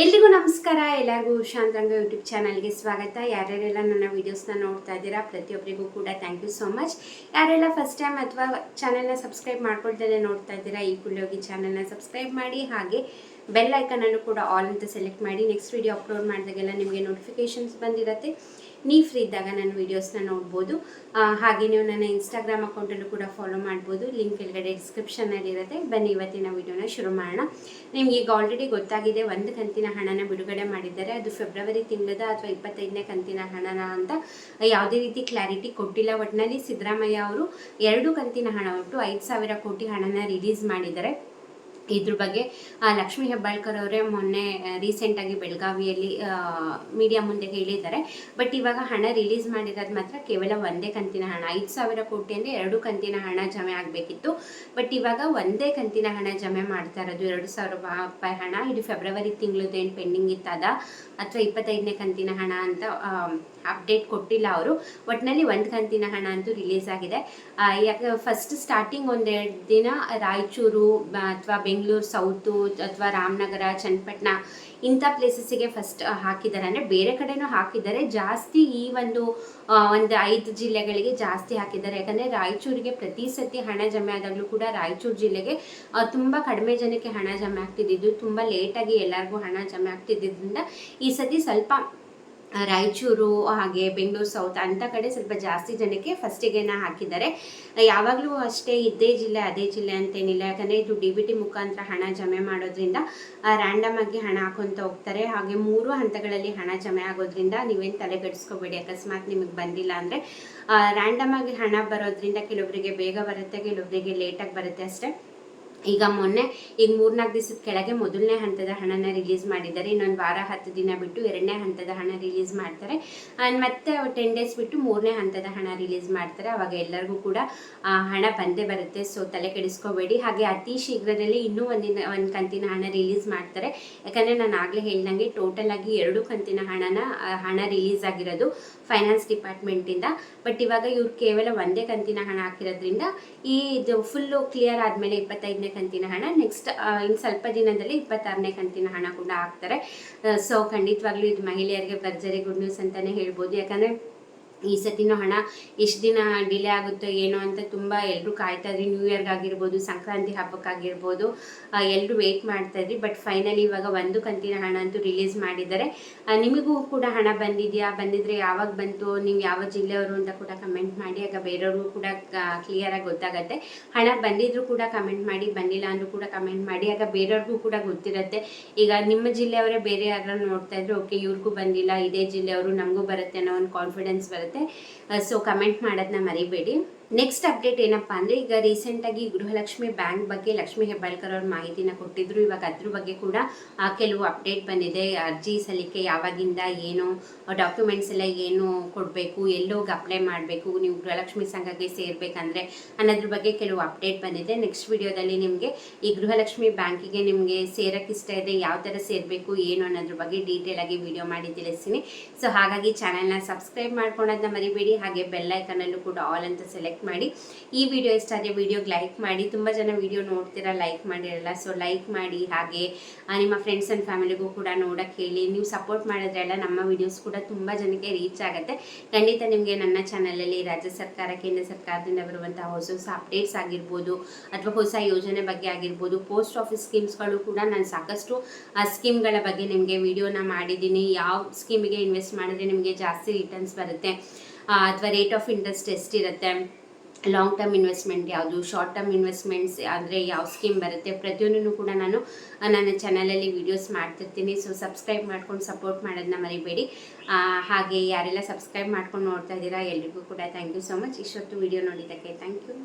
ಎಲ್ರಿಗೂ ನಮಸ್ಕಾರ. ಎಲ್ಲರಿಗೂ ಶಾಂತರಂಗ ಯೂಟ್ಯೂಬ್ ಚಾನಲ್ಗೆ ಸ್ವಾಗತ. ಯಾರ್ಯಾರೆಲ್ಲ ನನ್ನ ವೀಡಿಯೋಸ್ನ ನೋಡ್ತಾ ಇದ್ದೀರಾ, ಪ್ರತಿಯೊಬ್ಬರಿಗೂ ಕೂಡ ಥ್ಯಾಂಕ್ ಯು ಸೋ ಮಚ್ ಯಾರೆಲ್ಲ ಫಸ್ಟ್ ಟೈಮ್ ಅಥವಾ ಚಾನಲ್ನ ಸಬ್ಸ್ಕ್ರೈಬ್ ಮಾಡ್ಕೊಳ್ತಾನೆ ನೋಡ್ತಾ ಇದ್ದೀರಾ, ಈ ಕುಳ್ಳೋಗಿ ಚಾನಲ್ನ ಸಬ್ಸ್ಕ್ರೈಬ್ ಮಾಡಿ. ಹಾಗೆ ಬೆಲ್ ಐಕನನ್ನು ಕೂಡ ಆಲ್ ಅಂತ ಸೆಲೆಕ್ಟ್ ಮಾಡಿ ನೆಕ್ಸ್ಟ್ ವಿಡಿಯೋ ಅಪ್ಲೋಡ್ ಮಾಡಿದಾಗೆಲ್ಲ ನಿಮಗೆ ನೋಟಿಫಿಕೇಶನ್ಸ್ ಬಂದಿರತ್ತೆ. ನೀವು ಫ್ರೀ ಇದ್ದಾಗ ನಾನು ವೀಡಿಯೋಸ್ನ ನೋಡ್ಬೋದು. ಹಾಗೆ ನೀವು ನನ್ನ ಇನ್ಸ್ಟಾಗ್ರಾಮ್ ಅಕೌಂಟಲ್ಲೂ ಕೂಡ ಫಾಲೋ ಮಾಡ್ಬೋದು. ಲಿಂಕ್ ಕೆಳಗಡೆ ಡಿಸ್ಕ್ರಿಪ್ಷನಲ್ಲಿ ಇರುತ್ತೆ. ಬನ್ನಿ ಇವತ್ತಿನ ವಿಡಿಯೋನ ಶುರು ಮಾಡೋಣ. ನಿಮ್ಗೆ ಈಗ ಆಲ್ರೆಡಿ ಗೊತ್ತಾಗಿದೆ, ಒಂದು ಕಂತಿನ ಹಣನ ಬಿಡುಗಡೆ ಮಾಡಿದ್ದಾರೆ. ಅದು ಫೆಬ್ರವರಿ ತಿಂಗಳದ ಅಥವಾ ಇಪ್ಪತ್ತೈದನೇ ಕಂತಿನ ಹಣನ ಅಂತ ಯಾವುದೇ ರೀತಿ ಕ್ಲಾರಿಟಿ ಕೊಟ್ಟಿಲ್ಲ. ಒಟ್ಟಿನಲ್ಲಿ ಸಿದ್ದರಾಮಯ್ಯ ಅವರು ಎರಡು ಕಂತಿನ ಹಣ ಒಟ್ಟು ಐದು ಸಾವಿರ ಕೋಟಿ ಹಣನ ರಿಲೀಸ್ ಮಾಡಿದ್ದಾರೆ. ಇದ್ರ ಬಗ್ಗೆ ಲಕ್ಷ್ಮೀ ಹೆಬ್ಬಾಳ್ಕರ್ ಅವರೇ ಮೊನ್ನೆ ರೀಸೆಂಟಾಗಿ ಬೆಳಗಾವಿಯಲ್ಲಿ ಮೀಡಿಯಾ ಮುಂದೆ ಹೇಳಿದ್ದಾರೆ. ಬಟ್ ಇವಾಗ ಹಣ ರಿಲೀಸ್ ಮಾಡಿರೋದು ಮಾತ್ರ ಕೇವಲ ಒಂದೇ ಕಂತಿನ ಹಣ. ಐದು ಸಾವಿರ ಕೋಟಿ ಅಂದರೆ ಎರಡು ಕಂತಿನ ಹಣ ಜಮೆ ಆಗಬೇಕಿತ್ತು. ಬಟ್ ಇವಾಗ ಒಂದೇ ಕಂತಿನ ಹಣ ಜಮೆ ಮಾಡ್ತಾ ಇರೋದು ಎರಡು ಸಾವಿರ ರೂಪಾಯಿ ಹಣ. ಇದು ಫೆಬ್ರವರಿ ತಿಂಗಳದ್ದು ಏನು ಪೆಂಡಿಂಗ್ ಇತ್ತದ? ಅಥವಾ ಇಪ್ಪತ್ತೈದನೇ ಕಂತಿನ ಹಣ ಅಂತ ಅಪ್ಡೇಟ್ ಕೊಟ್ಟಿಲ್ಲ ಅವರು. ಒಟ್ಟಿನಲ್ಲಿ ಒಂದು ಕಂತಿನ ಹಣ ಅಂತೂ ರಿಲೀಸ್ ಆಗಿದೆ. ಯಾಕೆ ಫಸ್ಟ್ ಸ್ಟಾರ್ಟಿಂಗ್ ಒಂದೆರಡು ದಿನ ರಾಯಚೂರು ಅಥವಾ ಬೆಂಗಳೂರು ಸೌತು ಅಥವಾ ರಾಮನಗರ, ಚನ್ನಪಟ್ಟಣ ಇಂಥ ಪ್ಲೇಸಸ್ಸಿಗೆ ಫಸ್ಟ್ ಹಾಕಿದ್ದಾರೆ. ಅಂದರೆ ಬೇರೆ ಕಡೆನೂ ಹಾಕಿದ್ದಾರೆ. ಜಾಸ್ತಿ ಈ ಒಂದು ಒಂದು ಐದು ಜಿಲ್ಲೆಗಳಿಗೆ ಜಾಸ್ತಿ ಹಾಕಿದ್ದಾರೆ. ಯಾಕಂದರೆ ರಾಯಚೂರಿಗೆ ಪ್ರತಿ ಸತಿ ಹಣ ಜಮೆ ಆದಾಗಲೂ ಕೂಡ ರಾಯಚೂರು ಜಿಲ್ಲೆಗೆ ತುಂಬ ಕಡಿಮೆ ಜನಕ್ಕೆ ಹಣ ಜಮೆ ಆಗ್ತಿದ್ದಿದ್ದು, ತುಂಬ ಲೇಟಾಗಿ ಎಲ್ಲರಿಗೂ ಹಣ ಜಮೆ ಆಗ್ತಿದ್ದರಿಂದ ಈ ಸತಿ ಸ್ವಲ್ಪ ರಾಯಚೂರು, ಹಾಗೆ ಬೆಂಗಳೂರು, ಸೌತ್ ಅಂಥ ಕಡೆ ಸ್ವಲ್ಪ ಜಾಸ್ತಿ ಜನಕ್ಕೆ ಫಸ್ಟಿಗೆನ ಹಾಕಿದ್ದಾರೆ. ಯಾವಾಗಲೂ ಅಷ್ಟೇ ಇದೇ ಜಿಲ್ಲೆ, ಅದೇ ಜಿಲ್ಲೆ ಅಂತೇನಿಲ್ಲ. ಯಾಕಂದರೆ ಇದು ಡಿ ಬಿ ಟಿ ಮುಖಾಂತರ ಹಣ ಜಮೆ ಮಾಡೋದ್ರಿಂದ ರ್ಯಾಂಡಮ್ ಆಗಿ ಹಣ ಹಾಕೊಂತ ಹೋಗ್ತಾರೆ. ಹಾಗೆ ಮೂರು ಹಂತಗಳಲ್ಲಿ ಹಣ ಜಮೆ ಆಗೋದ್ರಿಂದ ನೀವೇನು ತಲೆಗೆಡಿಸ್ಕೋಬೇಡಿ ಅಕಸ್ಮಾತ್ ನಿಮಗೆ ಬಂದಿಲ್ಲ ಅಂದರೆ ರ್ಯಾಂಡಮ್ ಆಗಿ ಹಣ ಬರೋದ್ರಿಂದ ಕೆಲವರಿಗೆ ಬೇಗ ಬರುತ್ತೆ ಕೆಲವರಿಗೆ ಲೇಟಾಗಿ ಬರುತ್ತೆ ಅಷ್ಟೇ. ಈಗ ಮೊನ್ನೆ, ಈಗ ಮೂರ್ನಾಲ್ಕು ದಿವಸದ ಕೆಳಗೆ ಮೊದಲನೇ ಹಂತದ ಹಣನ ರಿಲೀಸ್ ಮಾಡಿದ್ದಾರೆ. ಇನ್ನೊಂದು ವಾರ, ಹತ್ತು ದಿನ ಬಿಟ್ಟು ಎರಡನೇ ಹಂತದ ಹಣ ರಿಲೀಸ್ ಮಾಡ್ತಾರೆ. ಆ್ಯಂಡ್ ಮತ್ತೆ ಟೆನ್ ಡೇಸ್ ಬಿಟ್ಟು ಮೂರನೇ ಹಂತದ ಹಣ ರಿಲೀಸ್ ಮಾಡ್ತಾರೆ. ಅವಾಗ ಎಲ್ಲರಿಗೂ ಕೂಡ ಹಣ ಬಂದೇ ಬರುತ್ತೆ. ಸೊ ತಲೆ ಕೆಡಿಸ್ಕೋಬೇಡಿ. ಹಾಗೆ ಅತಿ ಶೀಘ್ರದಲ್ಲಿ ಇನ್ನೂ ಒಂದಿನ, ಒಂದು ಕಂತಿನ ಹಣ ರಿಲೀಸ್ ಮಾಡ್ತಾರೆ. ಯಾಕಂದರೆ ನಾನು ಆಗಲೇ ಹೇಳ್ದಂಗೆ ಟೋಟಲ್ ಆಗಿ ಎರಡು ಕಂತಿನ ಹಣನ ಹಣ ರಿಲೀಸ್ ಆಗಿರೋದು ಫೈನಾನ್ಸ್ ಡಿಪಾರ್ಟ್ಮೆಂಟಿಂದ ಬಟ್ ಇವಾಗ ಇವ್ರು ಕೇವಲ ಒಂದೇ ಕಂತಿನ ಹಣ ಹಾಕಿರೋದ್ರಿಂದ ಈ ಇದು ಫುಲ್ಲು ಕ್ಲಿಯರ್ ಆದಮೇಲೆ ಇಪ್ಪತ್ತೈದನೇ ಕಂತಿನ ಹಣ. ನೆಕ್ಸ್ಟ್ ಇನ್ನು ಸ್ವಲ್ಪ ದಿನದಲ್ಲಿ ಇಪ್ಪತ್ತಾರನೇ ಕಂತಿನ ಹಣ ಕೂಡ ಹಾಕ್ತಾರೆ. ಸೊ ಖಂಡಿತವಾಗ್ಲೂ ಇದು ಮಹಿಳೆಯರಿಗೆ ಭರ್ಜರಿ ಗುಡ್ ನ್ಯೂಸ್ ಅಂತಲೇ ಹೇಳ್ಬೋದು. ಯಾಕಂದರೆ ಈ ಸತಿನೂ ಹಣ ಎಷ್ಟು ದಿನ ಡಿಲೇ ಆಗುತ್ತೋ ಏನೋ ಅಂತ ತುಂಬ ಎಲ್ಲರೂ ಕಾಯ್ತಾ ಇದ್ರಿ ನ್ಯೂ ಇಯರ್ಗಾಗಿರ್ಬೋದು ಸಂಕ್ರಾಂತಿ ಹಬ್ಬಕ್ಕಾಗಿರ್ಬೋದು ಎಲ್ಲರೂ ವೆಯ್ಟ್ ಮಾಡ್ತಾ ಇದ್ರಿ ಬಟ್ ಫೈನಲಿ ಇವಾಗ ಒಂದು ಕಂತಿನ ಹಣ ಅಂತೂ ರಿಲೀಸ್ ಮಾಡಿದ್ದಾರೆ. ನಿಮಗೂ ಕೂಡ ಹಣ ಬಂದಿದೆಯಾ? ಬಂದಿದ್ರೆ ಯಾವಾಗ ಬಂತು? ನೀವು ಯಾವ ಜಿಲ್ಲೆಯವರು ಅಂತ ಕೂಡ ಕಮೆಂಟ್ ಮಾಡಿ, ಆಗ ಬೇರೆಯವ್ರಿಗೂ ಕೂಡ ಕ್ಲಿಯರಾಗಿ ಗೊತ್ತಾಗತ್ತೆ. ಹಣ ಬಂದಿದ್ರು ಕೂಡ ಕಮೆಂಟ್ ಮಾಡಿ, ಬಂದಿಲ್ಲ ಅಂದ್ರೂ ಕೂಡ ಕಮೆಂಟ್ ಮಾಡಿ, ಆಗ ಬೇರೆಯವ್ರಿಗೂ ಕೂಡ ಗೊತ್ತಿರುತ್ತೆ. ಈಗ ನಿಮ್ಮ ಜಿಲ್ಲೆಯವರೇ ಬೇರೆ ಯಾರು ನೋಡ್ತಾ ಇದ್ರೆ ಓಕೆ ಇವ್ರಿಗೂ ಬಂದಿಲ್ಲ, ಇದೇ ಜಿಲ್ಲೆಯವರು, ನಮಗೂ ಬರುತ್ತೆ ಅನ್ನೋ ಒಂದು ಕಾನ್ಫಿಡೆನ್ಸ್ ಬರುತ್ತೆ. ಸೊ ಕಮೆಂಟ್ ಮಾಡೋದನ್ನ ಮರಿಬೇಡಿ. ನೆಕ್ಸ್ಟ್ ಅಪ್ಡೇಟ್ ಏನಪ್ಪಾ ಅಂದರೆ ಈಗ ರೀಸೆಂಟಾಗಿ ಗೃಹಲಕ್ಷ್ಮಿ ಬ್ಯಾಂಕ್ ಬಗ್ಗೆ ಲಕ್ಷ್ಮಿ ಹೆಬ್ಬಾಳ್ಕರ್ ಅವ್ರ ಮಾಹಿತಿನ ಕೊಟ್ಟಿದ್ರು. ಇವಾಗ ಅದ್ರ ಬಗ್ಗೆ ಕೂಡ ಕೆಲವು ಅಪ್ಡೇಟ್ ಬಂದಿದೆ. ಅರ್ಜಿ ಸಲ್ಲಿಕೆ ಯಾವಾಗಿಂದ ಏನು ಡಾಕ್ಯುಮೆಂಟ್ಸ್ ಎಲ್ಲ ಏನು ಕೊಡಬೇಕು, ಎಲ್ಲೋಗಿ ಅಪ್ಲೈ ಮಾಡಬೇಕು, ನೀವು ಗೃಹಲಕ್ಷ್ಮಿ ಸಂಘಕ್ಕೆ ಸೇರಬೇಕಂದ್ರೆ ಅನ್ನೋದ್ರ ಬಗ್ಗೆ ಕೆಲವು ಅಪ್ಡೇಟ್ ಬಂದಿದೆ. ನೆಕ್ಸ್ಟ್ ವಿಡಿಯೋದಲ್ಲಿ ನಿಮಗೆ ಈ ಗೃಹಲಕ್ಷ್ಮಿ ಬ್ಯಾಂಕಿಗೆ ನಿಮಗೆ ಸೇರಕ್ಕೆ ಇಷ್ಟ ಇದೆ, ಯಾವ ಥರ ಸೇರಬೇಕು, ಏನು ಅನ್ನೋದ್ರ ಬಗ್ಗೆ ಡೀಟೇಲ್ ಆಗಿ ವಿಡಿಯೋ ಮಾಡಿ ತಿಳಿಸ್ತೀನಿ. ಸೊ ಹಾಗಾಗಿ ಚಾನಲ್ನ ಸಬ್ಸ್ಕ್ರೈಬ್ ಮಾಡ್ಕೊಳೋದನ್ನ ಮರಿಬೇಡಿ. ಹಾಗೆ ಬೆಲ್ಲೈಕನಲ್ಲೂ ಕೂಡ ಆಲ್ ಅಂತ ಸೆಲೆಕ್ಟ್ ಮಾಡಿ. ಈ ವಿಡಿಯೋ ಇಷ್ಟ ಆದರೆ ವಿಡಿಯೋಗೆ ಲೈಕ್ ಮಾಡಿ. ತುಂಬ ಜನ ವಿಡಿಯೋ ನೋಡ್ತೀರಾ ಲೈಕ್ ಮಾಡಿರಲ್ಲ. ಸೊ ಲೈಕ್ ಮಾಡಿ ಹಾಗೆ ನಿಮ್ಮ ಫ್ರೆಂಡ್ಸ್ ಆ್ಯಂಡ್ ಫ್ಯಾಮಿಲಿಗೂ ಕೂಡ ನೋಡೋಕ್ಕೆ ಹೇಳಿ. ನೀವು ಸಪೋರ್ಟ್ ಮಾಡಿದ್ರೆಲ್ಲ ನಮ್ಮ ವಿಡಿಯೋಸ್ ಕೂಡ ತುಂಬ ಜನಕ್ಕೆ ರೀಚ್ ಆಗುತ್ತೆ. ಖಂಡಿತ ನಿಮಗೆ ನನ್ನ ಚಾನಲಲ್ಲಿ ರಾಜ್ಯ ಸರ್ಕಾರ, ಕೇಂದ್ರ ಸರ್ಕಾರದಿಂದ ಬರುವಂಥ ಹೊಸ ಹೊಸ ಅಪ್ಡೇಟ್ಸ್ ಆಗಿರ್ಬೋದು, ಅಥವಾ ಹೊಸ ಯೋಜನೆ ಬಗ್ಗೆ ಆಗಿರ್ಬೋದು ಪೋಸ್ಟ್ ಆಫೀಸ್ ಸ್ಕೀಮ್ಸ್ಗಳು ಕೂಡ ನಾನು ಸಾಕಷ್ಟು, ಆ ಸ್ಕೀಮ್ಗಳ ಬಗ್ಗೆ ನಿಮಗೆ ವಿಡಿಯೋನ ಮಾಡಿದ್ದೀನಿ. ಯಾವ ಸ್ಕೀಮಿಗೆ ಇನ್ವೆಸ್ಟ್ ಮಾಡಿದ್ರೆ ನಿಮಗೆ ಜಾಸ್ತಿ ರಿಟರ್ನ್ಸ್ ಬರುತ್ತೆ. ಅಥವಾ ರೇಟ್ ಆಫ್ ಇಂಟ್ರೆಸ್ಟ್ ಎಷ್ಟಿರುತ್ತೆ. ಲಾಂಗ್ ಟರ್ಮ್ ಇನ್ವೆಸ್ಟ್ಮೆಂಟ್ ಯಾವುದು ಶಾರ್ಟ್ ಟರ್ಮ್ ಇನ್ವೆಸ್ಟ್ಮೆಂಟ್ಸ್ ಅಂದರೆ ಯಾವ ಸ್ಕೀಮ್ ಬರುತ್ತೆ, ಪ್ರತಿಯೊಂದನ್ನು ಕೂಡ ನಾನು ನನ್ನ ಚಾನಲಲ್ಲಿ ವೀಡಿಯೋಸ್ ಮಾಡ್ತಿರ್ತೀನಿ. ಸೊ ಸಬ್ಸ್ಕ್ರೈಬ್ ಮಾಡ್ಕೊಂಡು ಸಪೋರ್ಟ್ ಮಾಡೋದನ್ನ ಮರಿಬೇಡಿ. ಹಾಗೆ ಯಾರೆಲ್ಲ ಸಬ್ಸ್ಕ್ರೈಬ್ ಮಾಡ್ಕೊಂಡು ನೋಡ್ತಾ ಇದ್ದೀರಾ, ಎಲ್ರಿಗೂ ಕೂಡ ಥ್ಯಾಂಕ್ ಯು ಸೊ ಮಚ್ ಇಷ್ಟೊತ್ತು ವಿಡಿಯೋ ನೋಡಿದ್ದಕ್ಕೆ ಥ್ಯಾಂಕ್ ಯು